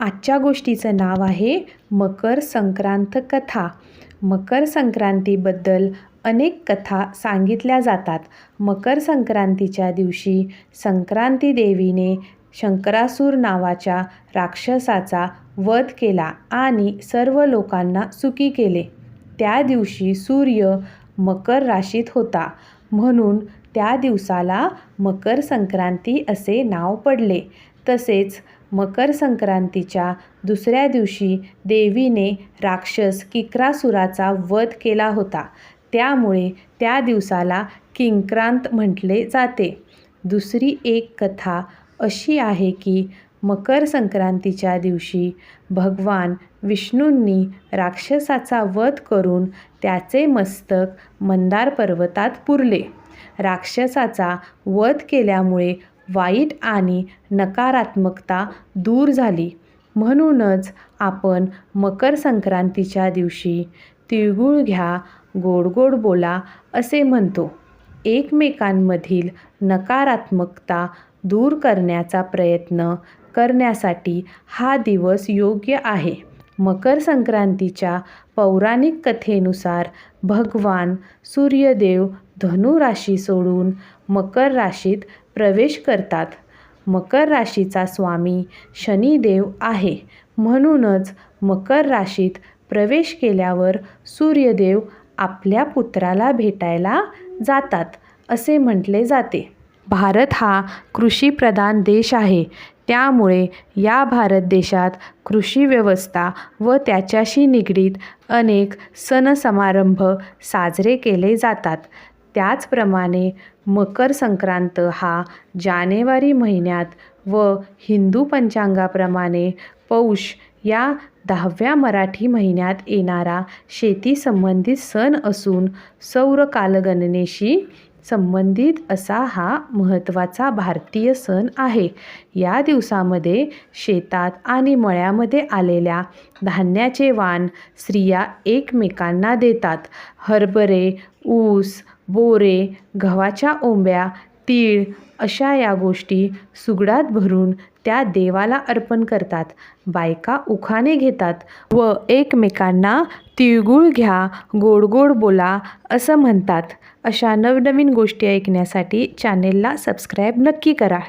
आजच्या गोष्टीचं नाव आहे मकर संक्रांत कथा. मकर संक्रांतीबद्दल अनेक कथा सांगितल्या जातात. मकर संक्रांतीच्या दिवशी संक्रांती देवीने शंकरासूर नावाच्या राक्षसाचा वध केला आणि सर्व लोकांना सुखी केले. त्या दिवशी सूर्य मकर राशीत होता. म्हणून त्या दिवसाला मकर संक्रांती असे नाव पडले. तसेच मकर संक्रांतीच्या दुसऱ्या दिवशी देवीने राक्षस किक्रासुराचा वध केला होता. त्यामुळे त्या दिवसाला किंक्रांत म्हटले जाते. दुसरी एक कथा अशी आहे की मकर संक्रांतीच्या दिवशी भगवान विष्णूंनी राक्षसाचा वध करून त्याचे मस्तक मंदार पर्वतात पुरले. राक्षसाचा वध केल्यामुळे वाईट आणि नकारात्मकता दूर झाली. म्हणूनच आपण मकर संक्रांतीच्या दिवशी तिळगुळ घ्या गोड गोड बोला असे म्हणतो. एकमेकांमधील नकारात्मकता दूर करण्याचा प्रयत्न करण्यासाठी हा दिवस योग्य आहे. मकर संक्रांतीच्या पौराणिक कथेनुसार भगवान सूर्यदेव धनु राशी सोडून मकर राशीत प्रवेश करतात. मकर राशीचा स्वामी शनिदेव आहे. म्हणूनच मकर राशीत प्रवेश केल्यावर सूर्यदेव आपल्या पुत्राला भेटायला जातात असे म्हटले जाते. भारत हा कृषीप्रधान देश आहे. त्यामुळे या भारत देशात कृषी व्यवस्था व त्याच्याशी निगडीत अनेक सण समारंभ साजरे केले जातात. त्याचप्रमाणे मकर संक्रांत हा जानेवारी महिन्यात व हिंदू पंचांगाप्रमाणे पौष या दहाव्या मराठी महिन्यात येणारा शेतीसंबंधित सण असून सौर कालगणनेशी संबंधित असा हा महत्त्वाचा भारतीय सण आहे. या दिवसामध्ये शेतात आणि मळ्यामध्ये आलेल्या धान्याचे वाण स्त्रिया एकमेकांना देतात. हरभरे ऊस बोरे गव्हाच्या ओंब्या तीळ अशा या गोष्टी सुगडात भरून त्या देवाला अर्पण करतात. बायका उखाणे घेतात व एकमेकांना तिळगुळ घ्या गोड गोड बोला असं म्हणतात. अशा नवनवीन गोष्टी ऐकण्यासाठी चॅनेलला सबस्क्राईब नक्की करा.